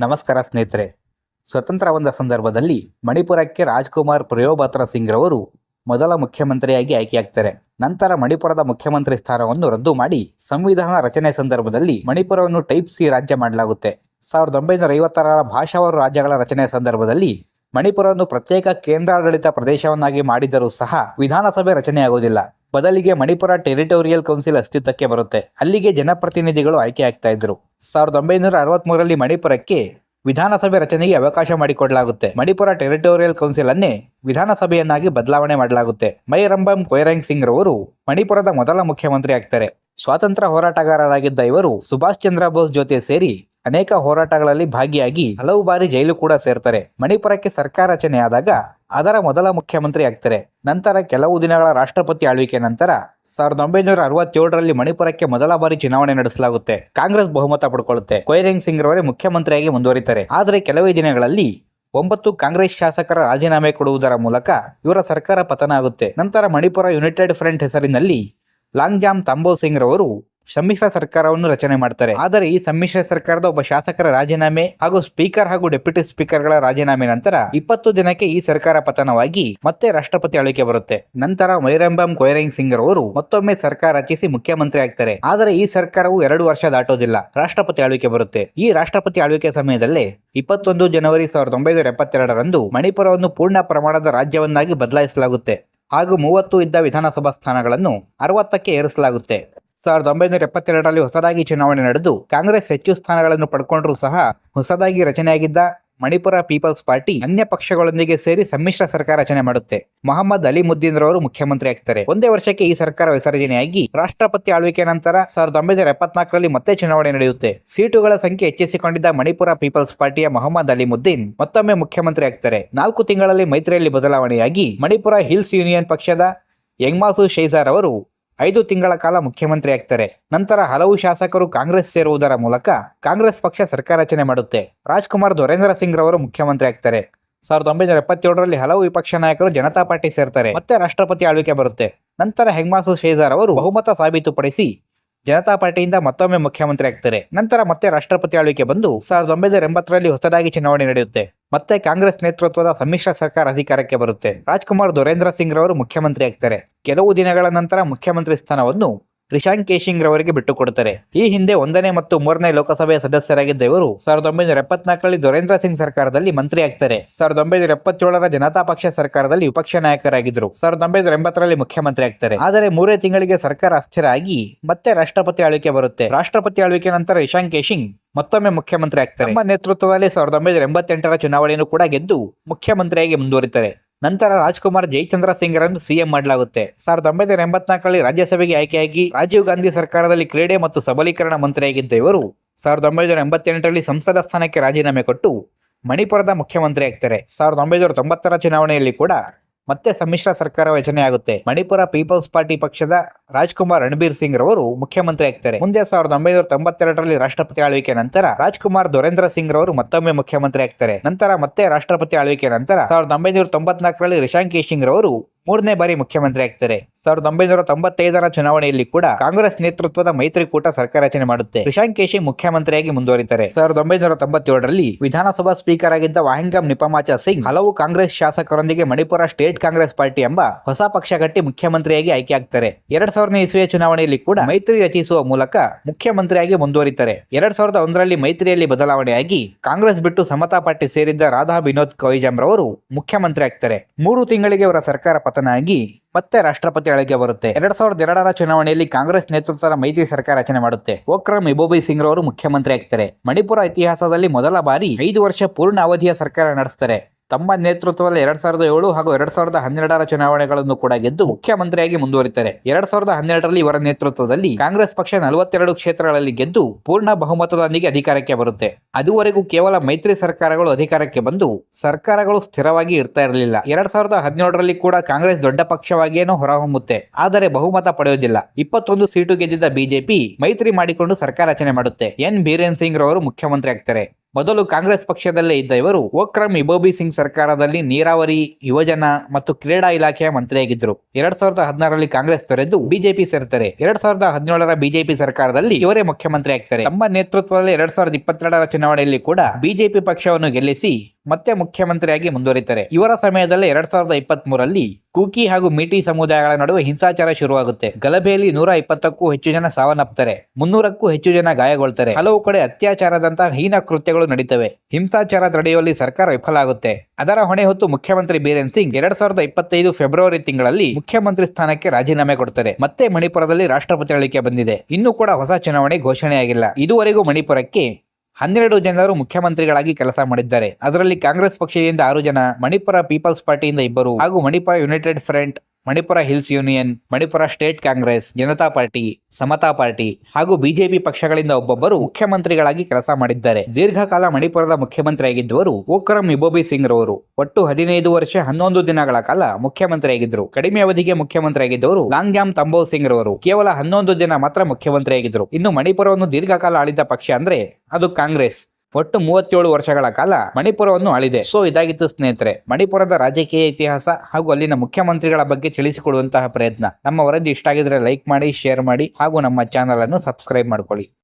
ನಮಸ್ಕಾರ ಸ್ನೇಹಿತರೆ. ಸ್ವತಂತ್ರ ಬಂದ ಸಂದರ್ಭದಲ್ಲಿ ಮಣಿಪುರಕ್ಕೆ ರಾಜ್ಕುಮಾರ್ ಪ್ರಯೋಭತ್ರ ಸಿಂಗ್ ರವರು ಮೊದಲ ಮುಖ್ಯಮಂತ್ರಿಯಾಗಿ ಆಯ್ಕೆಯಾಗ್ತಾರೆ. ನಂತರ ಮಣಿಪುರದ ಮುಖ್ಯಮಂತ್ರಿ ಸ್ಥಾನವನ್ನು ರದ್ದು ಮಾಡಿ ಸಂವಿಧಾನ ರಚನೆ ಸಂದರ್ಭದಲ್ಲಿ ಮಣಿಪುರವನ್ನು ಟೈಪ್ ಸಿ ರಾಜ್ಯ ಮಾಡಲಾಗುತ್ತೆ. ಸಾವಿರದ ಒಂಬೈನೂರ ಐವತ್ತಾರರ ಭಾಷಾವಾರು ರಾಜ್ಯಗಳ ರಚನೆ ಸಂದರ್ಭದಲ್ಲಿ ಮಣಿಪುರವನ್ನು ಪ್ರತ್ಯೇಕ ಕೇಂದ್ರಾಡಳಿತ ಪ್ರದೇಶವನ್ನಾಗಿ ಮಾಡಿದರೂ ಸಹ ವಿಧಾನಸಭೆ ರಚನೆಯಾಗುವುದಿಲ್ಲ. ಬದಲಿಗೆ ಮಣಿಪುರ ಟೆರಿಟೋರಿಯಲ್ ಕೌನ್ಸಿಲ್ ಅಸ್ತಿತ್ವಕ್ಕೆ ಬರುತ್ತೆ. ಅಲ್ಲಿಗೆ ಜನಪ್ರತಿನಿಧಿಗಳು ಆಯ್ಕೆಯಾಗ್ತಾ ಇದ್ರು. ಸಾವಿರದ ಒಂಬೈನೂರ ಅರವತ್ಮೂರರಲ್ಲಿ ಮಣಿಪುರಕ್ಕೆ ವಿಧಾನಸಭೆ ರಚನೆಗೆ ಅವಕಾಶ ಮಾಡಿಕೊಡಲಾಗುತ್ತೆ. ಮಣಿಪುರ ಟೆರಿಟೋರಿಯಲ್ ಕೌನ್ಸಿಲ್ ಅನ್ನೇ ವಿಧಾನಸಭೆಯನ್ನಾಗಿ ಬದಲಾವಣೆ ಮಾಡಲಾಗುತ್ತೆ. ಮೈರಂಬಂ ಕೊಯರಂಗ್ ಸಿಂಗ್ ರವರು ಮಣಿಪುರದ ಮೊದಲ ಮುಖ್ಯಮಂತ್ರಿ ಆಗ್ತಾರೆ. ಸ್ವಾತಂತ್ರ್ಯ ಹೋರಾಟಗಾರರಾಗಿದ್ದ ಇವರು ಸುಭಾಷ್ ಚಂದ್ರ ಬೋಸ್ ಜೊತೆ ಸೇರಿ ಅನೇಕ ಹೋರಾಟಗಳಲ್ಲಿ ಭಾಗಿಯಾಗಿ ಹಲವು ಬಾರಿ ಜೈಲು ಕೂಡ ಸೇರ್ತಾರೆ. ಮಣಿಪುರಕ್ಕೆ ಸರ್ಕಾರ ರಚನೆಯಾದಾಗ ಅದರ ಮೊದಲ ಮುಖ್ಯಮಂತ್ರಿ ಆಗ್ತಾರೆ. ನಂತರ ಕೆಲವು ದಿನಗಳ ರಾಷ್ಟ್ರಪತಿ ಆಳ್ವಿಕೆ ನಂತರ ಸಾವಿರದ ಒಂಬೈನೂರ ಅರವತ್ತೇಳರಲ್ಲಿ ಮಣಿಪುರಕ್ಕೆ ಮೊದಲ ಬಾರಿ ಚುನಾವಣೆ ನಡೆಸಲಾಗುತ್ತೆ. ಕಾಂಗ್ರೆಸ್ ಬಹುಮತ ಪಡ್ಕೊಳ್ಳುತ್ತೆ. ಕೊಯ್ರಿಂಗ್ ಸಿಂಗ್ ರವರೇ ಮುಖ್ಯಮಂತ್ರಿಯಾಗಿ ಮುಂದುವರಿತಾರೆ. ಆದರೆ ಕೆಲವೇ ದಿನಗಳಲ್ಲಿ ಒಂಬತ್ತು ಕಾಂಗ್ರೆಸ್ ಶಾಸಕರ ರಾಜೀನಾಮೆ ಕೊಡುವುದರ ಮೂಲಕ ಇವರ ಸರ್ಕಾರ ಪತನ ಆಗುತ್ತೆ. ನಂತರ ಮಣಿಪುರ ಯುನೈಟೆಡ್ ಫ್ರಂಟ್ ಹೆಸರಿನಲ್ಲಿ ಲಾಂಗ್ಜಾಮ್ ತಂಬೋ ಸಿಂಗ್ ರವರು ಸಮ್ಮಿಶ್ರ ಸರ್ಕಾರವನ್ನು ರಚನೆ ಮಾಡ್ತಾರೆ. ಆದರೆ ಈ ಸಮ್ಮಿಶ್ರ ಸರ್ಕಾರದ ಒಬ್ಬ ಶಾಸಕರ ರಾಜೀನಾಮೆ ಹಾಗೂ ಸ್ಪೀಕರ್ ಹಾಗೂ ಡೆಪ್ಯೂಟಿ ಸ್ಪೀಕರ್ಗಳ ರಾಜೀನಾಮೆ ನಂತರ ಇಪ್ಪತ್ತು ದಿನಕ್ಕೆ ಈ ಸರ್ಕಾರ ಪತನವಾಗಿ ಮತ್ತೆ ರಾಷ್ಟ್ರಪತಿ ಆಳ್ವಿಕೆ ಬರುತ್ತೆ. ನಂತರ ಮೈರಂಬಂ ಕೊಯರಂಗ್ ಸಿಂಗ್ ಅವರು ಮತ್ತೊಮ್ಮೆ ಸರ್ಕಾರ ರಚಿಸಿ ಮುಖ್ಯಮಂತ್ರಿ ಆಗ್ತಾರೆ. ಆದರೆ ಈ ಸರ್ಕಾರವು ಎರಡು ವರ್ಷ ದಾಟೋದಿಲ್ಲ. ರಾಷ್ಟ್ರಪತಿ ಆಳ್ವಿಕೆ ಬರುತ್ತೆ. ಈ ರಾಷ್ಟ್ರಪತಿ ಆಳ್ವಿಕೆ ಸಮಯದಲ್ಲೇ ಇಪ್ಪತ್ತೊಂದು ಜನವರಿ ಸಾವಿರದ ಒಂಬೈನೂರ ಎಪ್ಪತ್ತೆರಡರಂದು ಮಣಿಪುರವನ್ನು ಪೂರ್ಣ ಪ್ರಮಾಣದ ರಾಜ್ಯವನ್ನಾಗಿ ಬದಲಾಯಿಸಲಾಗುತ್ತೆ ಹಾಗೂ ಮೂವತ್ತು ಇದ್ದ ವಿಧಾನಸಭಾ ಸ್ಥಾನಗಳನ್ನು ಅರವತ್ತಕ್ಕೆ ಏರಿಸಲಾಗುತ್ತೆ. ಸಾವಿರದ ಒಂಬೈನೂರ ಎಪ್ಪತ್ತೆರಡರಲ್ಲಿ ಹೊಸದಾಗಿ ಚುನಾವಣೆ ನಡೆದು ಕಾಂಗ್ರೆಸ್ ಹೆಚ್ಚು ಸ್ಥಾನಗಳನ್ನು ಪಡ್ಕೊಂಡರೂ ಸಹ ಹೊಸದಾಗಿ ರಚನೆಯಾಗಿದ್ದ ಮಣಿಪುರ ಪೀಪಲ್ಸ್ ಪಾರ್ಟಿ ಅನ್ಯ ಪಕ್ಷಗಳೊಂದಿಗೆ ಸೇರಿ ಸಮ್ಮಿಶ್ರ ಸರ್ಕಾರ ರಚನೆ ಮಾಡುತ್ತೆ. ಮೊಹಮ್ಮದ್ ಅಲಿ ಮುದ್ದೀನ್ ರವರು ಮುಖ್ಯಮಂತ್ರಿ ಆಗ್ತಾರೆ. ಒಂದೇ ವರ್ಷಕ್ಕೆ ಈ ಸರ್ಕಾರ ವಿಸರ್ಜನೆಯಾಗಿ ರಾಷ್ಟ್ರಪತಿ ಆಳ್ವಿಕೆ ನಂತರ ಸಾವಿರದ ಒಂಬೈನೂರ ಎಪ್ಪತ್ನಾಲ್ಕರಲ್ಲಿ ಮತ್ತೆ ಚುನಾವಣೆ ನಡೆಯುತ್ತೆ. ಸೀಟುಗಳ ಸಂಖ್ಯೆ ಹೆಚ್ಚಿಸಿಕೊಂಡಿದ್ದ ಮಣಿಪುರ ಪೀಪಲ್ಸ್ ಪಾರ್ಟಿಯ ಮೊಹಮ್ಮದ್ ಅಲಿ ಮುದ್ದೀನ್ ಮತ್ತೊಮ್ಮೆ ಮುಖ್ಯಮಂತ್ರಿ ಆಗ್ತಾರೆ. ನಾಲ್ಕು ತಿಂಗಳಲ್ಲಿ ಮೈತ್ರಿಯಲ್ಲಿ ಬದಲಾವಣೆಯಾಗಿ ಮಣಿಪುರ ಹಿಲ್ಸ್ ಯೂನಿಯನ್ ಪಕ್ಷದ ಯಂಗ್ಮಾಸು ಶೈಜಾರ್ ಅವರು ಐದು ತಿಂಗಳ ಕಾಲ ಮುಖ್ಯಮಂತ್ರಿ ಆಗ್ತಾರೆ. ನಂತರ ಹಲವು ಶಾಸಕರು ಕಾಂಗ್ರೆಸ್ ಸೇರುವುದರ ಮೂಲಕ ಕಾಂಗ್ರೆಸ್ ಪಕ್ಷ ಸರ್ಕಾರ ರಚನೆ ಮಾಡುತ್ತೆ. ರಾಜ್ಕುಮಾರ್ ದೊರೇಂದ್ರ ಸಿಂಗ್ ರವರು ಮುಖ್ಯಮಂತ್ರಿ ಆಗ್ತಾರೆ. ಸಾವಿರದ ಒಂಬೈನೂರ ಎಪ್ಪತ್ತೇಳರಲ್ಲಿ ಹಲವು ವಿಪಕ್ಷ ನಾಯಕರು ಜನತಾ ಪಾರ್ಟಿ ಸೇರ್ತಾರೆ. ಮತ್ತೆ ರಾಷ್ಟ್ರಪತಿ ಆಳ್ವಿಕೆ ಬರುತ್ತೆ. ನಂತರ ಹೆಗ್ಮಾಸು ಶೇಜಾರ್ ಅವರು ಬಹುಮತ ಸಾಬೀತುಪಡಿಸಿ ಜನತಾ ಪಾರ್ಟಿಯಿಂದ ಮತ್ತೊಮ್ಮೆ ಮುಖ್ಯಮಂತ್ರಿ ಆಗ್ತಾರೆ. ನಂತರ ಮತ್ತೆ ರಾಷ್ಟ್ರಪತಿ ಆಳ್ವಿಕೆ ಬಂದು ಸಾವಿರದ ಒಂಬೈನೂರ ಎಂಬತ್ತರಲ್ಲಿ ಹೊಸದಾಗಿ ಚುನಾವಣೆ ನಡೆಯುತ್ತೆ. ಮತ್ತೆ ಕಾಂಗ್ರೆಸ್ ನೇತೃತ್ವದ ಸಮ್ಮಿಶ್ರ ಸರ್ಕಾರ ಅಧಿಕಾರಕ್ಕೆ ಬರುತ್ತೆ. ರಾಜ್ಕುಮಾರ್ ದೊರೇಂದ್ರ ಸಿಂಗ್ ರವರು ಮುಖ್ಯಮಂತ್ರಿ ಆಗ್ತಾರೆ. ಕೆಲವು ದಿನಗಳ ನಂತರ ಮುಖ್ಯಮಂತ್ರಿ ಸ್ಥಾನವನ್ನು ರಿಶಾಂಕ್ ಕೇಶಿಂಗ್ ರವರಿಗೆ ಬಿಟ್ಟುಕೊಡುತ್ತಾರೆ ಈ ಹಿಂದೆ ಒಂದನೇ ಮತ್ತು ಮೂರನೇ ಲೋಕಸಭೆಯ ಸದಸ್ಯರಾಗಿದ್ದ ಇವರು ಸಾವಿರದ ಒಂಬೈನೂರ ಎಪ್ಪತ್ನಾಲ್ಕರಲ್ಲಿ ದೊರೇಂದ್ರ ಸಿಂಗ್ ಸರ್ಕಾರದಲ್ಲಿ ಮಂತ್ರಿ ಆಗ್ತಾರೆ ಸಾವಿರದ ಒಂಬೈನೂರ ಎಪ್ಪತ್ತೇಳರ ಜನತಾ ಪಕ್ಷ ಸರ್ಕಾರದಲ್ಲಿ ವಿಪಕ್ಷ ನಾಯಕರಾಗಿದ್ದರು. ಸಾವಿರದ ಒಂಬೈನೂರ ಎಂಬತ್ತರಲ್ಲಿ ಮುಖ್ಯಮಂತ್ರಿ ಆಗ್ತಾರೆ ಆದರೆ ಮೂರೇ ತಿಂಗಳಿಗೆ ಸರ್ಕಾರ ಅಸ್ಥಿರ ಆಗಿ ಮತ್ತೆ ರಾಷ್ಟ್ರಪತಿ ಆಳ್ವಿಕೆ ಬರುತ್ತೆ. ರಾಷ್ಟ್ರಪತಿ ಆಳ್ವಿಕೆ ನಂತರ ರಿಶಾಂಕ್ ಕೇಶಿಂಗ್ ಮತ್ತೊಮ್ಮೆ ಮುಖ್ಯಮಂತ್ರಿ ಆಗ್ತಾರೆ ನಮ್ಮ ನೇತೃತ್ವದಲ್ಲಿ ಸಾವಿರದ ಒಂಬೈನೂರ ಎಂಬತ್ತೆಂಟರ ಚುನಾವಣೆಯನ್ನು ಕೂಡ ಗೆದ್ದು ಮುಖ್ಯಮಂತ್ರಿಯಾಗಿ ಮುಂದುವರಿತಾರೆ. ನಂತರ ರಾಜ್ಕುಮಾರ್ ಜಯಚಂದ್ರ ಸಿಂಗ್ರನ್ನು ಸಿಎಂ ಮಾಡಲಾಗುತ್ತೆ. ಸಾವಿರದ ಒಂಬೈನೂರ ಎಂಬತ್ನಾಲ್ಕರಲ್ಲಿ ರಾಜ್ಯಸಭೆಗೆ ಆಯ್ಕೆಯಾಗಿ ರಾಜೀವ್ ಗಾಂಧಿ ಸರ್ಕಾರದಲ್ಲಿ ಕ್ರೀಡೆ ಮತ್ತು ಸಬಲೀಕರಣ ಮಂತ್ರಿಯಾಗಿದ್ದ ಇವರು ಸಾವಿರದ ಒಂಬೈನೂರ ಎಂಬತ್ತೆಂಟರಲ್ಲಿ ಸಂಸದ ಸ್ಥಾನಕ್ಕೆ ರಾಜೀನಾಮೆ ಕೊಟ್ಟು ಮಣಿಪುರದ ಮುಖ್ಯಮಂತ್ರಿ ಆಗ್ತಾರೆ ಸಾವಿರದ ಒಂಬೈನೂರ ತೊಂಬತ್ತರ ಚುನಾವಣೆಯಲ್ಲಿ ಕೂಡ ಮತ್ತೆ ಸಮ್ಮಿಶ್ರ ಸರ್ಕಾರ ರಚನೆಯಾಗುತ್ತೆ ಮಣಿಪುರ ಪೀಪಲ್ಸ್ ಪಾರ್ಟಿ ಪಕ್ಷದ ರಾಜ್ಕುಮಾರ್ ರಣಬೀರ್ ಸಿಂಗ್ ರವರು ಮುಖ್ಯಮಂತ್ರಿ ಆಗ್ತಾರೆ. ಮುಂದೆ ಸಾವಿರದ ಒಂಬೈನೂರ ತೊಂಬತ್ತೆರಡರಲ್ಲಿ ರಾಷ್ಟ್ರಪತಿ ಆಳ್ವಿಕೆ ನಂತರ ರಾಜ್ಕುಮಾರ್ ದೊರೇಂದ್ರ ಸಿಂಗ್ ರವರು ಮತ್ತೊಮ್ಮೆ ಮುಖ್ಯಮಂತ್ರಿ ಆಗ್ತಾರೆ. ನಂತರ ಮತ್ತೆ ರಾಷ್ಟ್ರಪತಿ ಆಳ್ವಿಕೆ ನಂತರ ಸಾವಿರದ ಒಂಬೈನೂರ ತೊಂಬತ್ನಾಲ್ಕರಲ್ಲಿ ರಿಶಾಂಕೇಶ್ ಸಿಂಗ್ ರವರು ಮೂರನೇ ಬಾರಿ ಮುಖ್ಯಮಂತ್ರಿ ಆಗ್ತಾರೆ. ಸಾವಿರದ ಒಂಬೈನೂರ ತೊಂಬತ್ತೈದರ ಚುನಾವಣೆಯಲ್ಲಿ ಕೂಡ ಕಾಂಗ್ರೆಸ್ ನೇತೃತ್ವದ ಮೈತ್ರಿಕೂಟ ಸರ್ಕಾರ ರಚನೆ ಮಾಡುತ್ತೆ. ರಿಶಾಂಕ್ ಕೇಶಿ ಮುಖ್ಯಮಂತ್ರಿಯಾಗಿ ಮುಂದುವರಿತಾರೆ. ಸಾವಿರದ ಒಂಬೈನೂರ ತೊಂಬತ್ತೇಳರಲ್ಲಿ ವಿಧಾನಸಭಾ ಸ್ಪೀಕರ್ ಆಗಿದ್ದ ವಾಹಿಂಗಂ ನಿಪಮಾಚ ಸಿಂಗ್ ಹಲವು ಕಾಂಗ್ರೆಸ್ ಶಾಸಕರೊಂದಿಗೆ ಮಣಿಪುರ ಸ್ಟೇಟ್ ಕಾಂಗ್ರೆಸ್ ಪಾರ್ಟಿ ಎಂಬ ಹೊಸ ಪಕ್ಷ ಕಟ್ಟಿ ಮುಖ್ಯಮಂತ್ರಿಯಾಗಿ ಆಯ್ಕೆಯಾಗ್ತಾರೆ. ಎರಡ್ ಸಾವಿರದ ಇಸುವೆ ಚುನಾವಣೆಯಲ್ಲಿ ಕೂಡ ಮೈತ್ರಿ ರಚಿಸುವ ಮೂಲಕ ಮುಖ್ಯಮಂತ್ರಿಯಾಗಿ ಮುಂದುವರಿತಾರೆ. ಎರಡ್ ಸಾವಿರದ ಒಂದರಲ್ಲಿ ಮೈತ್ರಿಯಲ್ಲಿ ಬದಲಾವಣೆಯಾಗಿ ಕಾಂಗ್ರೆಸ್ ಬಿಟ್ಟು ಸಮತಾ ಪಾರ್ಟಿ ಸೇರಿದ್ದ ರಾಧಾ ವಿನೋದ್ ಕವಿಜಂ ರವರು ಮುಖ್ಯಮಂತ್ರಿ ಆಗ್ತಾರೆ. ಮೂರು ತಿಂಗಳಿಗೆ ಅವರ ಸರ್ಕಾರ ಪತನ ಆಗಿ ಮತ್ತೆ ರಾಷ್ಟ್ರಪತಿ ಆಳ್ವಿಕೆ ಬರುತ್ತೆ. ಎರಡ್ ಸಾವಿರದ ಎರಡರ ಚುನಾವಣೆಯಲ್ಲಿ ಕಾಂಗ್ರೆಸ್ ನೇತೃತ್ವದ ಮೈತ್ರಿ ಸರ್ಕಾರ ರಚನೆ ಮಾಡುತ್ತೆ. ಓಕ್ರಮ್ ಇಬೋಬಿ ಸಿಂಗ್ ರವರು ಮುಖ್ಯಮಂತ್ರಿ ಆಗ್ತಾರೆ. ಮಣಿಪುರ ಇತಿಹಾಸದಲ್ಲಿ ಮೊದಲ ಬಾರಿ ಐದು ವರ್ಷ ಪೂರ್ಣ ಅವಧಿಯ ಸರ್ಕಾರ ನಡೆಸ್ತಾರೆ. ತಮ್ಮ ನೇತೃತ್ವದಲ್ಲಿ ಎರಡ್ ಸಾವಿರದ ಏಳು ಹಾಗೂ ಎರಡ್ ಸಾವಿರದ ಹನ್ನೆರಡರ ಚುನಾವಣೆಗಳನ್ನು ಕೂಡ ಗೆದ್ದು ಮುಖ್ಯಮಂತ್ರಿಯಾಗಿ ಮುಂದುವರಿತಾರೆ. ಎರಡ್ ಸಾವಿರದ ಹನ್ನೆರಡರಲ್ಲಿ ಇವರ ನೇತೃತ್ವದಲ್ಲಿ ಕಾಂಗ್ರೆಸ್ ಪಕ್ಷ ನಲವತ್ತೆರಡು ಕ್ಷೇತ್ರಗಳಲ್ಲಿ ಗೆದ್ದು ಪೂರ್ಣ ಬಹುಮತದೊಂದಿಗೆ ಅಧಿಕಾರಕ್ಕೆ ಬರುತ್ತೆ. ಅದುವರೆಗೂ ಕೇವಲ ಮೈತ್ರಿ ಸರ್ಕಾರಗಳು ಅಧಿಕಾರಕ್ಕೆ ಬಂದು ಸರ್ಕಾರಗಳು ಸ್ಥಿರವಾಗಿ ಇರ್ತಾ ಇರಲಿಲ್ಲ. ಎರಡ್ ಸಾವಿರದ ಹದಿನೇಳರಲ್ಲಿ ಕೂಡ ಕಾಂಗ್ರೆಸ್ ದೊಡ್ಡ ಪಕ್ಷವಾಗಿಯೇನೋ ಹೊರಹೊಮ್ಮುತ್ತೆ. ಆದರೆ ಬಹುಮತ ಪಡೆಯುವುದಿಲ್ಲ ಇಪ್ಪತ್ತೊಂದು ಸೀಟು ಗೆದ್ದಿದ್ದ ಬಿಜೆಪಿ ಮೈತ್ರಿ ಮಾಡಿಕೊಂಡು ಸರ್ಕಾರ ರಚನೆ ಮಾಡುತ್ತೆ. ಎನ್. ಬೀರೇನ್ ಸಿಂಗ್ ರವರು ಮುಖ್ಯಮಂತ್ರಿ ಆಗ್ತಾರೆ. ಮೊದಲು ಕಾಂಗ್ರೆಸ್ ಪಕ್ಷದಲ್ಲೇ ಇದ್ದ ಇವರು ಓಕ್ರಮ್ ಇಬೋಬಿ ಸಿಂಗ್ ಸರ್ಕಾರದಲ್ಲಿ ನೀರಾವರಿ, ಯುವಜನ ಮತ್ತು ಕ್ರೀಡಾ ಇಲಾಖೆಯ ಮಂತ್ರಿಯಾಗಿದ್ದರು. ಎರಡ್ ಸಾವಿರದ ಹದಿನಾರರಲ್ಲಿ ಕಾಂಗ್ರೆಸ್ ತೊರೆದು ಬಿಜೆಪಿ ಸೇರ್ತಾರೆ. ಎರಡ್ ಸಾವಿರದ ಹದಿನೇಳರ ಬಿಜೆಪಿ ಸರ್ಕಾರದಲ್ಲಿ ಇವರೇ ಮುಖ್ಯಮಂತ್ರಿ ಆಗ್ತಾರೆ ತಮ್ಮ ನೇತೃತ್ವದಲ್ಲಿ ಎರಡ್ ಸಾವಿರದ ಇಪ್ಪತ್ತೆರಡರ ಚುನಾವಣೆಯಲ್ಲಿ ಕೂಡ ಬಿಜೆಪಿ ಪಕ್ಷವನ್ನು ಗೆಲ್ಲಿಸಿ ಮತ್ತೆ ಮುಖ್ಯಮಂತ್ರಿಯಾಗಿ ಮುಂದುವರಿತಾರೆ. ಇವರ ಸಮಯದಲ್ಲಿ ಎರಡ್ ಸಾವಿರದ ಇಪ್ಪತ್ತ್ ಮೂರಲ್ಲಿ ಕೂಕಿ ಹಾಗೂ ಮೀಟಿ ಸಮುದಾಯಗಳ ನಡುವೆ ಹಿಂಸಾಚಾರ ಶುರುವಾಗುತ್ತೆ. ಗಲಭೆಯಲ್ಲಿ ನೂರ ಇಪ್ಪತ್ತಕ್ಕೂ ಹೆಚ್ಚು ಜನ ಸಾವನ್ನಪ್ತಾರೆ. ಮುನ್ನೂರಕ್ಕೂ ಹೆಚ್ಚು ಜನ ಗಾಯಗೊಳ್ತಾರೆ. ಹಲವು ಕಡೆ ಅತ್ಯಾಚಾರದಂತಹ ಹೀನ ಕೃತ್ಯಗಳು ನಡೀತವೆ. ಹಿಂಸಾಚಾರ ತಡೆಯುವಲ್ಲಿ ಸರ್ಕಾರ ವಿಫಲ ಆಗುತ್ತೆ. ಅದರ ಹೊಣೆ ಹೊತ್ತು ಮುಖ್ಯಮಂತ್ರಿ ಬೀರೇನ್ ಸಿಂಗ್ ಎರಡ್ ಸಾವಿರದ ಇಪ್ಪತ್ತೈದು ಫೆಬ್ರವರಿ ತಿಂಗಳಲ್ಲಿ ಮುಖ್ಯಮಂತ್ರಿ ಸ್ಥಾನಕ್ಕೆ ರಾಜೀನಾಮೆ ಕೊಡ್ತಾರೆ. ಮತ್ತೆ ಮಣಿಪುರದಲ್ಲಿ ರಾಷ್ಟ್ರಪತಿ ಆಳ್ವಿಕೆ ಬಂದಿದೆ. ಇನ್ನೂ ಕೂಡ ಹೊಸ ಚುನಾವಣೆ ಘೋಷಣೆಯಾಗಿಲ್ಲ. ಇದುವರೆಗೂ ಮಣಿಪುರಕ್ಕೆ ಹನ್ನೆರಡು ಜನರು ಮುಖ್ಯಮಂತ್ರಿಗಳಾಗಿ ಕೆಲಸ ಮಾಡಿದ್ದಾರೆ. ಅದರಲ್ಲಿ ಕಾಂಗ್ರೆಸ್ ಪಕ್ಷದಿಂದ ಆರು ಜನ, ಮಣಿಪುರ ಪೀಪಲ್ಸ್ ಪಾರ್ಟಿಯಿಂದ ಇಬ್ಬರು ಹಾಗೂ Manipur United Front Manipur Hills Union, Manipur State Congress, Janata Party, Samata Party ಹಾಗೂ ಬಿಜೆಪಿ ಪಕ್ಷಗಳಿಂದ ಒಬ್ಬೊಬ್ಬರು ಮುಖ್ಯಮಂತ್ರಿಗಳಾಗಿ ಕೆಲಸ ಮಾಡಿದ್ದಾರೆ. ದೀರ್ಘಕಾಲ ಮಣಿಪುರದ ಮುಖ್ಯಮಂತ್ರಿಯಾಗಿದ್ದವರು ಓಕ್ರಮ್ ಇಬೋಬಿ ಸಿಂಗ್ ರವರು ಒಟ್ಟು ಹದಿನೈದು ವರ್ಷ, ಹನ್ನೊಂದು ದಿನಗಳ ಕಾಲ ಮುಖ್ಯಮಂತ್ರಿಯಾಗಿದ್ದರು. ಕಡಿಮೆ ಅವಧಿಗೆ ಮುಖ್ಯಮಂತ್ರಿಯಾಗಿದ್ದವರು ಲಾಂಗ್ಯಾಮ್ ತಂಬೋ ಸಿಂಗ್ ರವರು ಕೇವಲ ಹನ್ನೊಂದು ದಿನ ಮಾತ್ರ ಮುಖ್ಯಮಂತ್ರಿಯಾಗಿದ್ದರು. ಇನ್ನು ಮಣಿಪುರವನ್ನು ದೀರ್ಘಕಾಲ ಆಳಿದ ಪಕ್ಷ ಅಂದ್ರೆ ಅದು ಕಾಂಗ್ರೆಸ್. ಒಟ್ಟು ಮೂವತ್ತೇಳು ವರ್ಷಗಳ ಕಾಲ ಮಣಿಪುರವನ್ನು ಆಳಿದೆ. ಸೊ, ಇದಾಗಿತ್ತು ಸ್ನೇಹಿತರೆ, ಮಣಿಪುರದ ರಾಜಕೀಯ ಇತಿಹಾಸ ಹಾಗೂ ಅಲ್ಲಿನ ಮುಖ್ಯಮಂತ್ರಿಗಳ ಬಗ್ಗೆ ತಿಳಿಸಿಕೊಡುವಂತಹ ಪ್ರಯತ್ನ. ನಮ್ಮ ವರದಿ ಇಷ್ಟ ಆಗಿದ್ರೆ ಲೈಕ್ ಮಾಡಿ ಶೇರ್ ಮಾಡಿ ಹಾಗೂ ನಮ್ಮ ಚಾನಲ್ ಅನ್ನು ಸಬ್ಸ್ಕ್ರೈಬ್ ಮಾಡ್ಕೊಳ್ಳಿ.